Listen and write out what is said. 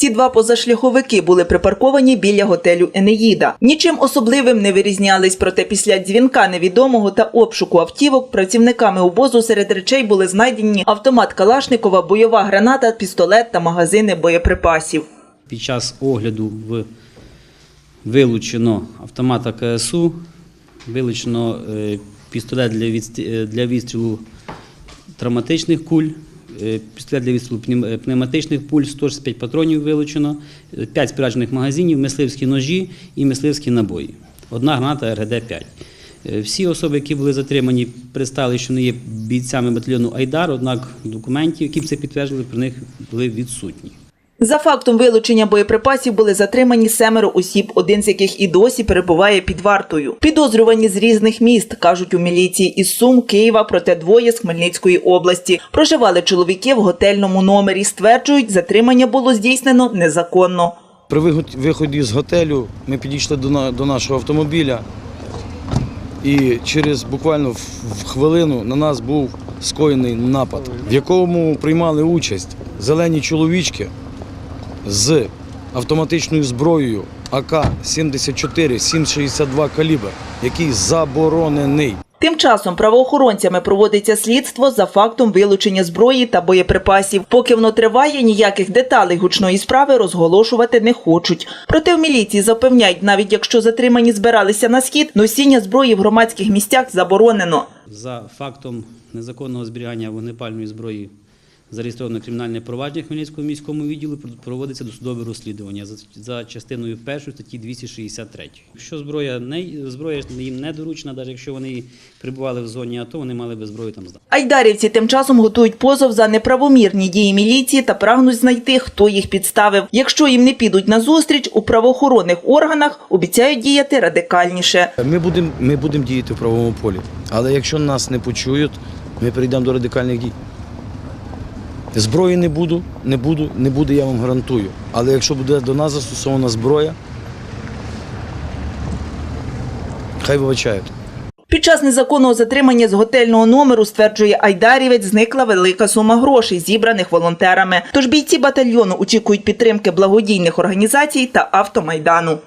Ці два позашляховики були припарковані біля готелю Енеїда. Нічим особливим не вирізнялись, проте після дзвінка невідомого та обшуку автівок працівниками обозу серед речей були знайдені автомат Калашникова, бойова граната, пістолет та магазини боєприпасів. Під час огляду вилучено автомата КСУ, вилучено е, пістолет е, для відстрілу травматичних куль, пістолет для відстрілу е, пневматичних пуль, 165 патронів вилучено, 5 споряджених магазинів, мисливські ножі і мисливські набої. Одна граната РГД-5. Е, Всі особи, які були затримані, представили, що вони є бійцями батальйону Айдар, однак документів, які б це підтверджували, про них були відсутні. За фактом вилучення боєприпасів були затримані семеро осіб, один з яких і досі перебуває під вартою. Підозрювані з різних міст, кажуть у міліції із Сум, Києва, проте двоє з Хмельницької області. Проживали чоловіки в готельному номері. Стверджують, затримання було здійснено незаконно. При виході з готелю ми підійшли до, на- до нашого автомобіля, і через буквально хвилину на нас був скоєний напад, в якому приймали участь зелені чоловічки з автоматичною зброєю АК-74 7,62 калібр, який заборонений. Тим часом правоохоронцями проводиться слідство за фактом вилучення зброї та боєприпасів. Поки воно триває, ніяких деталей гучної справи розголошувати не хочуть. Проте в міліції запевняють, навіть якщо затримані збиралися на схід, носіння зброї в громадських місцях заборонено. За фактом незаконного зберігання вогнепальної зброї зареєстровано кримінальне провадження Хмельницького міському відділу, проводиться досудове розслідування за, за частиною першої статті 263. Якщо зброя не зброя їм не доручена, навіть якщо вони перебували в зоні АТО, вони мали би зброю там здати. Айдарівці тим часом готують позов за неправомірні дії міліції та прагнуть знайти, хто їх підставив. Якщо їм не підуть на зустріч, у правоохоронних органах обіцяють діяти радикальніше. Ми будемо ми будем діяти в правовому полі, але якщо нас не почують, ми перейдемо до радикальних дій. Зброї не буду, не буду, не буде, я вам гарантую. Але якщо буде до нас застосована зброя, хай вибачають. Під час незаконного затримання з готельного номеру, стверджує Айдарівець, зникла велика сума грошей, зібраних волонтерами. Тож бійці батальйону очікують підтримки благодійних організацій та автомайдану.